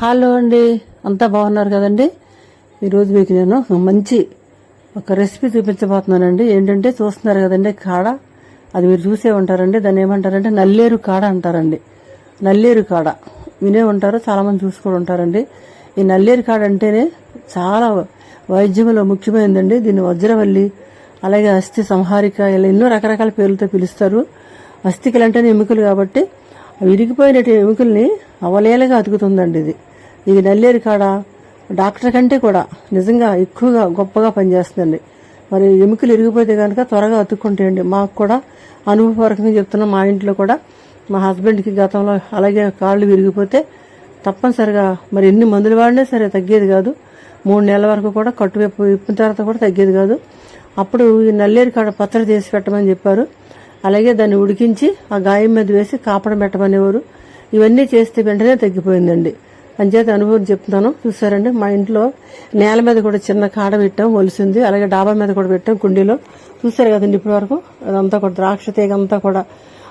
Hello అండి. అంతా బాగున్నారు కదండి? ఈరోజు మీకు నేను మంచి ఒక రెసిపీ చూపించబోతున్నానండి. ఏంటంటే చూస్తున్నారు కదండి కాడ? అది మీరు చూసే ఉంటారండి. దాన్ని ఏమంటారంటే నల్లేరు కాడ అంటారండి. నల్లేరు కాడ. వినే ఉంటారు చాలామంది చూసుకొని ఉంటారండి. ఈ నల్లేరు కాడ అంటేనే చాలా వైద్యంలో ముఖ్యమైనదండి. దీన్ని వజ్రవల్లి అలాగే అస్థి సంహారిక ఇలా ఎన్నో రకరకాల పేర్లతో పిలుస్తారు. అస్థికలు అంటేనే ఎముకలు కాబట్టి అవి ఎముకల్ని అవలేలగా అతుకుతుందండి ఇది. ఇది నల్లేరు కాడ డాక్టర్ కంటే కూడా నిజంగా ఎక్కువగా గొప్పగా పనిచేస్తుందండి. మరి ఎముకలు ఇరిగిపోతే కనుక త్వరగా అతుక్కుంటాయండి మాకు కూడా అనుభవపూర్వకంగా చెప్తున్నాం మా ఇంట్లో కూడా మా హస్బెండ్కి గతంలో అలాగే కాళ్ళు విరిగిపోతే తప్పనిసరిగా మరి ఎన్ని మందులు వాడినా సరే తగ్గేది కాదు. మూడు నెలల వరకు కూడా కట్టువైపు విప్పిన తర్వాత కూడా తగ్గేది కాదు. అప్పుడు ఈ నల్లేరు కాడ పచ్చడి చేసి పెట్టమని చెప్పారు. అలాగే దాన్ని ఉడికించి ఆ గాయం మీద వేసి కాపడం పెట్టమనేవారు. ఇవన్నీ చేస్తే వెంటనే తగ్గిపోయిందండి. అంచేత అనుభవం చెప్తున్నాను. చూసారండి మా ఇంట్లో నేల మీద కూడా చిన్న కాడ పెట్టాం ఒలిసింది. అలాగే డాబా మీద కూడా పెట్టాం కుండీలో. చూసారు కదండి ఇప్పటి వరకు అదంతా కూడా ద్రాక్ష తీగ అంతా కూడా.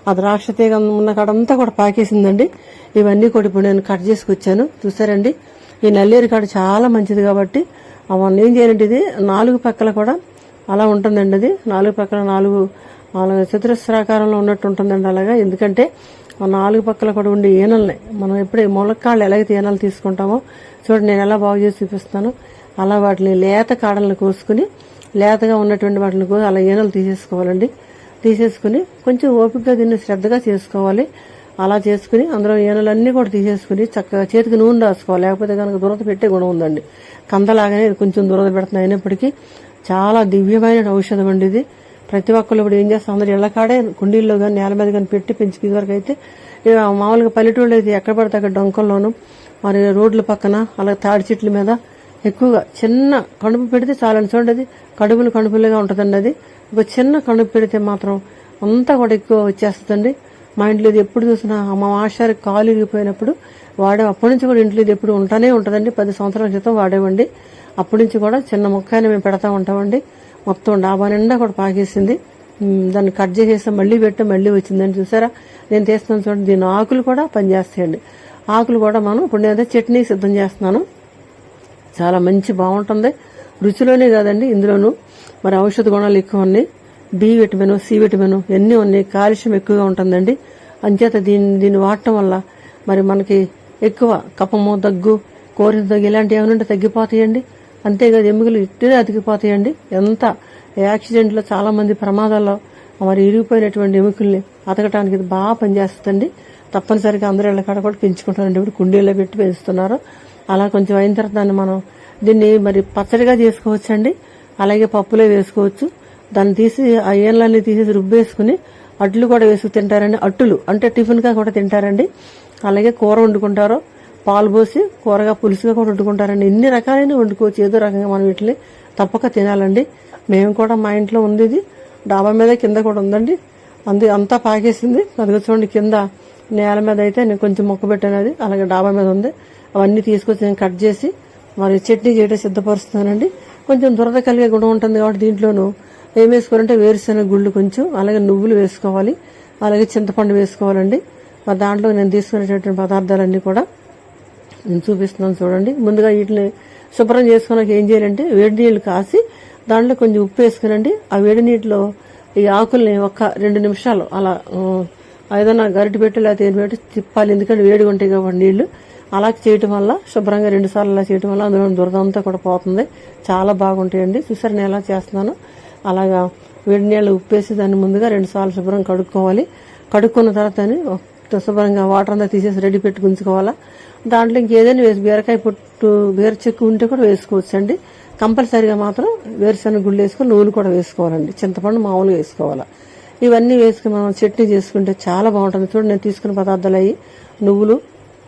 ఆ ద్రాక్ష తీగ ఉన్న కాడ అంతా కూడా పాకేసిందండి. ఇవన్నీ కూడా ఇప్పుడు నేను కట్ చేసుకొచ్చాను. చూసారండి ఈ నల్లేరు కాడ చాలా మంచిది కాబట్టి అవన్నీ ఏం చేయాలంటే ఇది నాలుగు పక్కల కూడా అలా ఉంటుందండి అది. నాలుగు పక్కల నాలుగు నాలుగు చతురస్రాకారంలో ఉన్నట్టు ఉంటుందండి అలాగా. ఎందుకంటే మన నాలుగు పక్కల కూడా ఉండే ఈనల్ని మనం ఎప్పుడే ములక్కాళ్ళు ఎలాగైతే ఈనలు తీసుకుంటామో చూడండి నేను ఎలా బాగు చేసి చూపిస్తాను అలా వాటిని లేత కాడలను కోసుకుని లేతగా ఉన్నటువంటి వాటిని కూడా అలా ఈనలు తీసేసుకోవాలండి. తీసేసుకుని కొంచెం ఓపికగా దీన్ని శ్రద్ధగా చేసుకోవాలి. అలా చేసుకుని అందులో ఈనలన్నీ కూడా తీసేసుకుని చక్కగా చేతికి నూనె రాసుకోవాలి. లేకపోతే కనుక దురద పెట్టే గుణం ఉందండి. కందలాగానే కొంచెం దురద పెడుతున్నాయి అయినప్పటికీ చాలా దివ్యమైన ఔషధం అండి ఇది. ప్రతి ఒక్కళ్ళు ఇప్పుడు ఏం చేస్తాం? అందరు ఇళ్ళకాడే కుండీల్లో కానీ నేల మీద కానీ పెట్టి పెంచుకు ఇదివరకు అయితే మామూలుగా పల్లెటూళ్ళు అయితే ఎక్కడ పడితే అక్కడ డొంకల్లోనూ మరి రోడ్ల పక్కన అలాగే తాడి చెట్ల మీద ఎక్కువగా చిన్న కడుపు పెడితే చాలని చూడండి అది. కడుపులు కడుపులుగా ఉంటుందండి అది. ఒక చిన్న కడుపు పెడితే మాత్రం అంతా కూడా ఎక్కువ వచ్చేస్తుందండి. మా ఇంట్లో ఇది ఎప్పుడు చూసినా మా ఆశారి కాలు ఇరిగిపోయినప్పుడు వాడే అప్పటి నుంచి కూడా ఇంట్లో ఇది ఎప్పుడు ఉంటానే ఉంటుందండి. పది సంవత్సరాల క్రితం వాడేవండి. అప్పటి నుంచి కూడా చిన్న మొక్కని మేము పెడతా ఉంటామండి. మొత్తం డాబా నిండా కూడా పాకేసింది. దాన్ని కట్ చేసేసి మళ్ళీ పెట్టి మళ్ళీ వచ్చిందని చూసారా? నేను తీస్తున్నాను చూడండి దీని ఆకులు కూడా పనిచేస్తాయండి. ఆకులు కూడా మనం ఇప్పుడు నేను చట్నీ సిద్ధం చేస్తున్నాను. చాలా మంచి బాగుంటుంది. రుచిలోనే కాదండి ఇందులోనూ మరి ఔషధ గుణాలు ఎక్కువ ఉన్నాయి. బి విటమిన్ సి విటమిన్ ఎన్ని ఉన్నాయి? కాల్షియం ఎక్కువగా ఉంటుందండి. అంచేత దీన్ని దీన్ని వాడటం వల్ల మరి మనకి ఎక్కువ కపము దగ్గు కోరిన దగ్గు ఇలాంటివి ఏమైనా ఉంటే తగ్గిపోతాయండి. అంతేకాదు ఎముకలు ఇట్టే అతికిపోతాయండి. ఎంత యాక్సిడెంట్లో చాలా మంది ప్రమాదాల్లో మరి ఇరిగిపోయినటువంటి ఎముకల్ని అతకటానికి ఇది బాగా పనిచేస్తుందండి. తప్పనిసరిగా అందరూ ఇళ్ళ కాడ కూడా పెంచుకుంటారండి. ఇప్పుడు కుండీలో పెట్టి పెంచుతున్నారు. అలా కొంచెం అయిన తర్వాత దాన్ని మనం దీన్ని మరి పచ్చడిగా చేసుకోవచ్చండి. అలాగే పప్పులో వేసుకోవచ్చు. దాన్ని తీసి ఆ ఏళ్ళని తీసేసి రుబ్బేసుకుని అట్లు కూడా వేసుకు తింటారండి. అట్టులు అంటే టిఫిన్గా కూడా తింటారండి. అలాగే కూర వండుకుంటారు. పాలు పోసి కూరగా పులుసుగా కూడా వండుకుంటారండి. ఇన్ని రకాలైన వండుకోవచ్చు. ఏదో రకంగా మనం వీటిని తప్పక తినాలండి. మేము కూడా మా ఇంట్లో ఉంది ఇది. డాబా మీద కింద కూడా ఉందండి. అందు అంతా పాకేసింది. అదిగో చూడండి కింద నేల మీద అయితే నేను కొంచెం మొక్క పెట్టాను అది అలాగే డాబా మీద ఉంది. అవన్నీ తీసుకొచ్చి నేను కట్ చేసి మరి చట్నీ చేయడం సిద్ధపరుస్తున్నానండి. కొంచెం దురద కలిగే గుణం ఉంటుంది కాబట్టి దీంట్లోనూ ఏం వేసుకోవాలంటే వేరుశెనగ గుళ్ళు కొంచెం అలాగే నువ్వులు వేసుకోవాలి అలాగే చింతపండు వేసుకోవాలండి. మరి దాంట్లో నేను తీసుకునేటటువంటి పదార్థాలన్నీ కూడా నేను చూపిస్తున్నాను చూడండి. ముందుగా వీటిని శుభ్రం చేసుకున్నాక ఏం చేయాలంటే వేడి నీళ్ళు కాసి దాంట్లో కొంచెం ఉప్పు వేసుకునండి. ఆ వేడి నీటిలో ఈ ఆకుల్ని ఒక రెండు నిమిషాలు అలా ఏదైనా గరిటి పెట్టి లేకపోతే ఏం పెట్టి తిప్పాలి. ఎందుకంటే వేడిగా ఉంటాయి కాబట్టి నీళ్ళు. అలా చేయటం వల్ల శుభ్రంగా రెండు సార్లు అలా చేయటం వల్ల అందులో దురద కూడా పోతుంది. చాలా బాగుంటాయండి. చూసారు నేను ఎలా చేస్తున్నాను? అలాగా వేడి నీళ్ళు ఉప్పేసి దాన్ని ముందుగా రెండు సార్లు శుభ్రం కడుక్కోవాలి. కడుక్కున్న తర్వాత శుభ్రంగా వాటర్ అంతా తీసేసి రెడీ పెట్టి గుంజుకోవాలా దాంట్లో ఇంకేదైనా వేసి బీరకాయ పొట్టు బీర చెక్కు ఉంటే కూడా వేసుకోవచ్చు అండి కంపల్సరీగా మాత్రం వేరుశనగ గుళ్ళు వేసుకొని నూనె కూడా వేసుకోవాలండి. చింతపండు మామూలుగా వేసుకోవాలా. ఇవన్నీ వేసుకుని మనం చట్నీ చేసుకుంటే చాలా బాగుంటుంది. చూడండి నేను తీసుకున్న పదార్థాలు అయ్యి నువ్వులు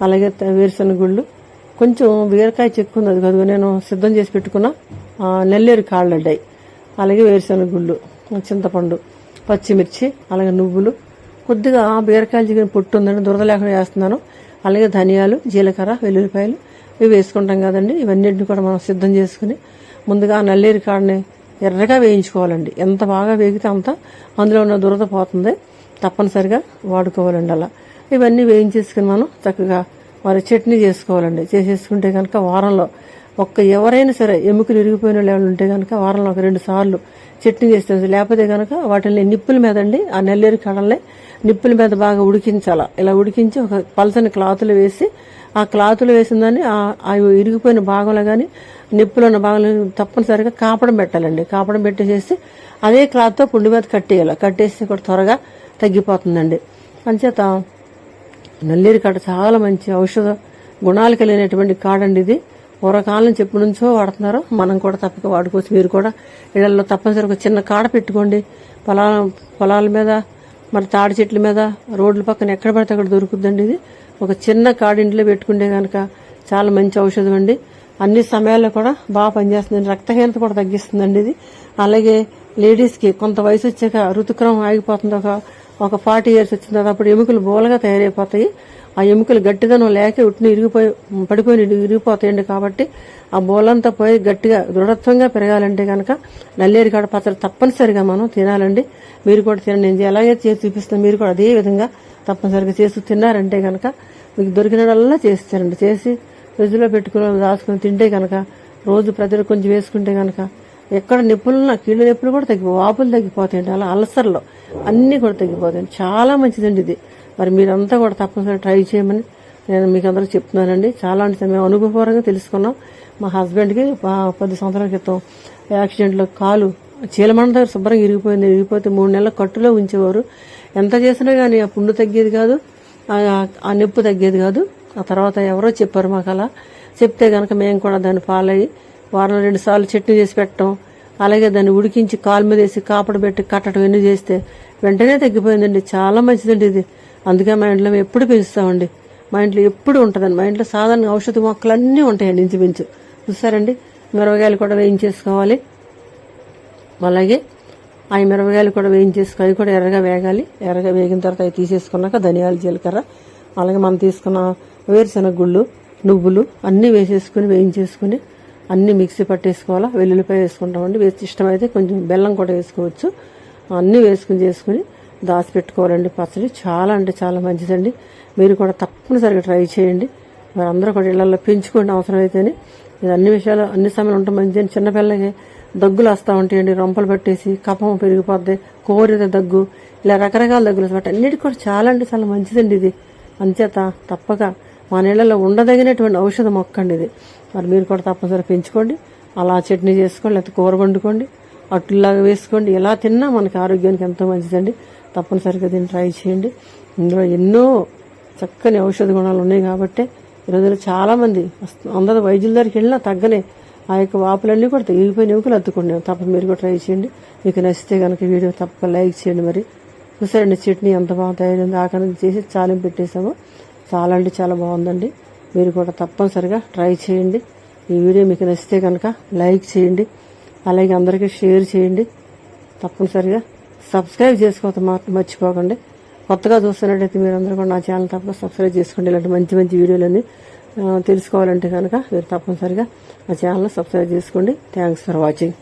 అలాగే వేరుశెనగ వేరుశనగ గుళ్ళు. కొంచెం బీరకాయ చెక్కు ఉంది అది కదా నేను సిద్ధం చేసి పెట్టుకున్న నెల్లేరు కాళ్ళడ్డాయి. అలాగే వేరుశనగ గుళ్ళు చింతపండు పచ్చిమిర్చి అలాగే నువ్వులు కొద్దిగా బీరకాయలు చికెన్ పొట్టు ఉందండి దురద లేకుండా వేస్తున్నాను. అలాగే ధనియాలు జీలకర్ర వెల్లుల్లిపాయలు ఇవి వేసుకుంటాం కదండి. ఇవన్నింటిని కూడా మనం సిద్ధం చేసుకుని ముందుగా నల్లేరి నల్లేరు కాడని ఎర్రగా వేయించుకోవాలండి. ఎంత బాగా వేగితే అంత అందులో ఉన్న దురద పోతుంది. తప్పనిసరిగా వాడుకోవాలండి అలా. ఇవన్నీ వేయించేసుకుని మనం చక్కగా మరి చట్నీ చేసుకోవాలండి. చేసేసుకుంటే కనుక వారంలో ఒక్క ఎవరైనా సరే ఎముకలు ఇరిగిపోయిన వాళ్ళు ఉంటే కనుక వారంలో ఒక రెండు సార్లు చట్నీ చేస్తే లేకపోతే కనుక వాటిని నిప్పుల మీద అండి ఆ నెల్లేరు కడల్ని నిప్పుల మీద బాగా ఉడికించాల. ఇలా ఉడికించి ఒక పలసని క్లాతులు వేసి ఆ క్లాతులు వేసిన దాన్ని ఆ- ఇరిగిపోయిన భాగంలో కానీ నిప్పులున్న భాగంలో తప్పనిసరిగా కాపడం పెట్టాలండి. కాపడం పెట్టేసేసి అదే క్లాత్తో పుండి మీద కట్టేయాలి. కట్టేసి కూడా త్వరగా తగ్గిపోతుందండి. అంచేత నల్లేరు కాడ చాలా మంచి ఔషధ గుణాలు కలిగినటువంటి కాడండి ఇది. పూర్వకాలం చెప్పు నుంచో వాడుతున్నారు. మనం కూడా తప్పక వాడుకోవచ్చు. మీరు కూడా ఇళ్ళలో తప్పనిసరి ఒక చిన్న కాడ పెట్టుకోండి. పొలాల పొలాల మీద మరి తాడి చెట్ల మీద రోడ్ల పక్కన ఎక్కడ పడితే అక్కడ దొరుకుతుందండి ఇది. ఒక చిన్న కాడింట్లో పెట్టుకుంటే కనుక చాలా మంచి ఔషధం అండి. అన్ని సమయాల్లో కూడా బాగా పనిచేస్తుందండి. రక్తహీనత కూడా తగ్గిస్తుందండి ఇది. అలాగే లేడీస్కి కొంత వయసు వచ్చాక ఋతుక్రమం ఆగిపోతుంది. ఒక ఒక ఫార్టీ ఇయర్స్ వచ్చిన తర్వాత అప్పుడు ఎముకలు బోలగా తయారైపోతాయి. ఆ ఎముకలు గట్టిదనం లేక ఉట్టిని ఇరిగిపోయి పడిపోయి ఇరిగిపోతాయండి కాబట్టి ఆ బోలంతా పోయి గట్టిగా దృఢత్వంగా పెరగాలంటే కనుక నల్లేరికాడ పచ్చడి తప్పనిసరిగా మనం తినాలండి. మీరు కూడా తినండి. నేను ఎలాగే చేసి చూపిస్తాను మీరు కూడా అదే విధంగా తప్పనిసరిగా చేసి తిన్నారంటే కనుక మీకు దొరికినడల్లా చేస్తారండి చేసి ఫ్రిడ్జ్లో పెట్టుకుని దాచుకుని తింటే కనుక రోజు ప్రజలు కొంచెం వేసుకుంటే కనుక ఎక్కడ నొప్పులున్నా కీళ్ళ నొప్పులు కూడా తగ్గిపో వాపులు తగ్గిపోతాయండి. అలా అల్సర్లో అన్నీ కూడా తగ్గిపోతాయండి. చాలా మంచిదండి ఇది. మరి మీరంతా కూడా తప్పనిసరిగా ట్రై చేయమని నేను మీకు అందరూ చెప్తున్నానండి. చాలా అంటే మేము అనుభవపరంగా తెలుసుకున్నాం. మా హస్బెండ్కి పది సంవత్సరాల క్రితం యాక్సిడెంట్లో కాలు చీలమండ దగ్గర శుభ్రంగా ఇరిగిపోయింది. ఇరిగిపోతే మూడు నెలల కట్టులో ఉంచేవారు. ఎంత చేసినా కానీ ఆ పుండు తగ్గేది కాదు. ఆ- నొప్పి తగ్గేది కాదు. ఆ తర్వాత ఎవరో చెప్పారు మాకు అలా. చెప్తే కనుక మేము కూడా దాన్ని ఫాలో అయ్యి వారం రెండు సార్లు చట్నీ చేసి పెట్టడం అలాగే దాన్ని ఉడికించి కాలు మీద వేసి కాపడ పెట్టి కట్టడం ఎన్ని చేస్తే వెంటనే తగ్గిపోయిందండి. చాలా మంచిదండి ఇది. అందుకే మా ఇంట్లో మేము ఎప్పుడు పెంచుతామండి మా ఇంట్లో ఎప్పుడు ఉంటుందండి. మా ఇంట్లో సాధారణ ఔషధ మొక్కలు అన్నీ ఉంటాయండి ఇంచుమించు. చూసారండి మిరపకాయలు కూడా వేయించేసుకోవాలి. అలాగే ఆ మిరపకాయలు కూడా వేయించేసుకొని అవి కూడా ఎర్రగా వేగాలి. ఎర్రగా వేగిన తర్వాత అవి తీసేసుకున్నాక ధనియాలు జీలకర్ర అలాగే మనం తీసుకున్న వేరుశనగ గుళ్ళు నువ్వులు అన్నీ వేసేసుకుని వేయించేసుకుని అన్నీ మిక్సీ పట్టేసుకోవాలా. వెల్లుల్లిపాయ వేసుకుంటామండి. వేసి ఇష్టమైతే కొంచెం బెల్లం కూడా వేసుకోవచ్చు. అన్నీ వేసుకుని చేసుకుని దాచి పెట్టుకోవాలండి పచ్చడి. చాలా అంటే చాలా మంచిదండి. మీరు కూడా తప్పనిసరిగా ట్రై చేయండి. మరి అందరూ కూడా ఇళ్ళలో పెంచుకోండి అవసరమైతేనే. ఇది అన్ని విషయాలు అన్ని సమయాలు ఉంటాం మంచి చిన్నపిల్లకి దగ్గులు వస్తూ ఉంటాయండి. రొంపలు పట్టేసి కఫం పెరిగిపోద్ది కోరిద దగ్గు ఇలా రకరకాల దగ్గులు వస్తాయి. అన్నిటికీ కూడా చాలా అంటే చాలా మంచిదండి ఇది. అంచేత తప్పక మా నీళ్ళలో ఉండదగినటువంటి ఔషధ మొక్క అండి ఇది. మరి మీరు కూడా తప్పనిసరి పెంచుకోండి. అలా చట్నీ చేసుకోండి లేకపోతే కూర వండుకోండి అట్లాగా వేసుకోండి. ఎలా తిన్నా మనకి ఆరోగ్యానికి ఎంతో మంచిదండి. తప్పనిసరిగా దీన్ని ట్రై చేయండి. ఇందులో ఎన్నో చక్కని ఔషధ గుణాలు ఉన్నాయి కాబట్టి ఈ రోజుల్లో చాలామంది అందరూ వైద్యుల దగ్గరికి వెళ్ళినా తగ్గనే ఆ యొక్క వాపులన్నీ కూడా తెగిపోయిన ఎముకలు అత్తుకున్నాం తప్ప మీరు కూడా ట్రై చేయండి. మీకు నచ్చితే కనుక వీడియో తప్పక లైక్ చేయండి మరి. చూసారండి చట్నీ ఎంత బాగా తయారైంది. ఆకలి చేసి చాలింపు పెట్టేసాము చాలా అంటే చాలా బాగుందండి. మీరు కూడా తప్పనిసరిగా ట్రై చేయండి. ఈ వీడియో మీకు నచ్చితే కనుక లైక్ చేయండి. అలాగే అందరికీ షేర్ చేయండి. తప్పనిసరిగా సబ్స్క్రైబ్ చేసుకోవడం మాత్రం మర్చిపోకండి. కొత్తగా చూస్తున్నట్టయితే మీరు అందరూ కూడా నా ఛానల్ తప్పక సబ్స్క్రైబ్ చేసుకోండి. ఇలాంటి మంచి మంచి వీడియోలన్నీ తెలుసుకోవాలంటే కనుక మీరు తప్పనిసరిగా నా ఛానల్ సబ్స్క్రైబ్ చేసుకోండి. Thanks for watching